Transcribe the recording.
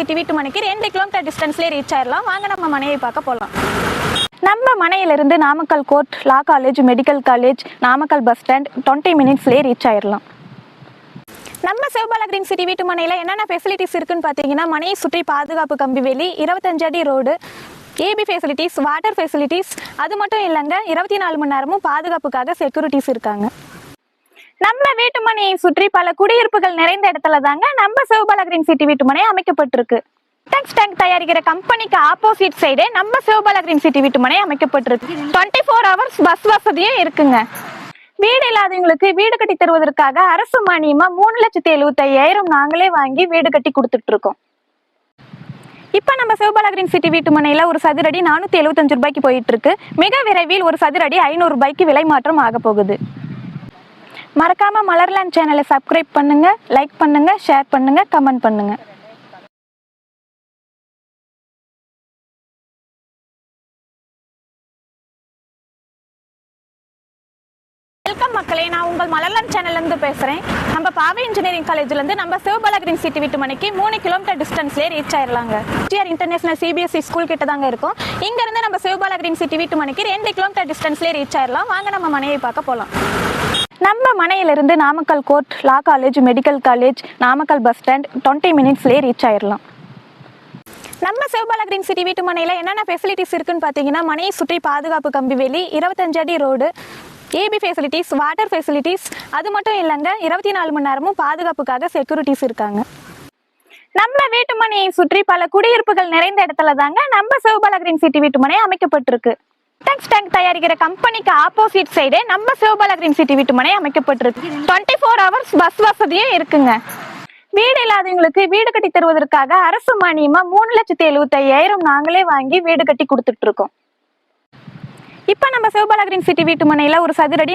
City வீட்டு மனைக்கு ரெண்டு கிலோமீட்டர் டிஸ்டன்ஸ்லேயே ரீச் ஆயிடலாம் வாங்க நம்ம மனையை பார்க்க போகலாம் நம்ம மனையிலிருந்து Namakkal court law college medical college Namakkal bus stand twenty மினிட்ஸ்லேயே reach ஆயிடலாம் நம்ம சிவபாலா கிரீன் சிட்டி வீட்டு மனையில் என்னென்ன ஃபெசிலிட்டிஸ் இருக்குன்னு பார்த்தீங்கன்னா மனையை சுற்றி பாதுகாப்பு கம்பி வேலி இருபத்தஞ்சு அடி road EB facilities water facilities அது மட்டும் இல்லைங்க இருபத்தி நாலு மணி நேரமும் பாதுகாப்புக்காக செக்யூரிட்டிஸ் இருக்காங்க. நம்ம வீட்டுமனையை சுற்றி பல குடியிருப்புகள் நிறைந்த இடத்துல தாங்க நம்ம சிவபால கிரீன் சிட்டி வீட்டுமனை அமைக்கப்பட்டிருக்கு. டெக்ஸ் டேங்க் தயாரிக்கிற கம்பெனிக்கு ஆப்போசிட் சைடே நம்ம சிவபால கிரீன் சிட்டி வீட்டுமனை அமைக்கப்பட்டிருக்கு. டுவெண்ட்டி ஃபோர் ஹவர்ஸ் பஸ் வசதியும் இருக்குங்க. வீடு இல்லாதவங்களுக்கு வீடு கட்டி தருவதற்காக அரசு மானியமா மூணு லட்சத்தி எழுபத்தி ஐயாயிரம் நாங்களே வாங்கி வீடு கட்டி கொடுத்துட்டு இருக்கோம் இப்ப நம்ம சிவபால கிரீன் சிட்டி வீட்டு மனையில ஒரு சதுரடி நானூத்தி எழுபத்தஞ்சு ரூபாய்க்கு போயிட்டு இருக்கு மிக விரைவில் ஒரு சதுரடி ஐநூறு ரூபாய்க்கு விலை மாற்றம் ஆக போகுது மறக்காம மலர்லாண்ட் சேனலை சப்ஸ்கிரைப் பண்ணுங்க லைக் பண்ணுங்க ஷேர் பண்ணுங்க கமெண்ட் பண்ணுங்க. வெல்கம் மக்களே நான் உங்கள் மலர்லம் சேனல்லேருந்து பேசுகிறேன் நம்ம பாவை இன்ஜினியரிங் காலேஜ்லேருந்து நம்ம சிவபாலா சிட்டி வீட்டு மணிக்கு மூணு கிலோமீட்டர் டிஸ்டன்ஸ்லேயே ரீச் ஆயிடலாங்க ஜிஆர் இன்டர்நேஷனல் சிபிஎஸ்சி ஸ்கூல் கிட்ட தாங்க இருக்கும். இங்கேருந்து நம்ம சிவபாலா சிட்டி வீட்டு மணிக்கு ரெண்டு கிலோமீட்டர் டிஸ்டன்ஸ்லேயே ரீச் ஆயிடலாம் வாங்க நம்ம மனையை பார்க்க போகலாம் நம்ம மனையிலிருந்து Namakkal court law college medical college Namakkal bus stand twenty மினிட்ஸ்லேயே reach ஆயிடலாம் நம்ம சிவபாலா கிரீன் சிட்டி வீட்டு மனையில் என்னென்ன ஃபெசிலிட்டிஸ் இருக்குன்னு பார்த்தீங்கன்னா மனையை சுற்றி பாதுகாப்பு கம்பி வேலி இருபத்தஞ்சு அடி road EB facilities water facilities அது மட்டும் இல்லைங்க இருபத்தி நாலு மணி நேரமும் பாதுகாப்புக்காக செக்யூரிட்டிஸ் இருக்காங்க. நம்ம வீட்டு மனையை சுற்றி பல குடியிருப்புகள் நிறைந்த இடத்துல தாங்க நம்ம சிவபாலா கிரீன் சிட்டி வீட்டு மனை அமைக்கப்பட்டிருக்கு. டேங்க்ஸ் டேங்க் தயாரிக்கிற கம்பெனிக்கு ஆப்போசிட் சைடே நம்ம சிவபாலகிரீன் சிட்டி வீட்டுமனை அமைக்கப்பட்டிருக்கு. டுவெண்ட்டி ஃபோர் ஹவர்ஸ் பஸ் வசதியும் இருக்குங்க. வீடு இல்லாதவங்களுக்கு வீடு கட்டி தருவதற்காக அரசு மானியமா மூணு லட்சத்தி எழுபத்தி ஐயாயிரம் நாங்களே வாங்கி வீடு கட்டி கொடுத்துட்டு இருக்கோம். இப்ப நம்ம சிவபாலகிரீன் சிட்டி வீட்டு மனையில ஒரு சதுரடி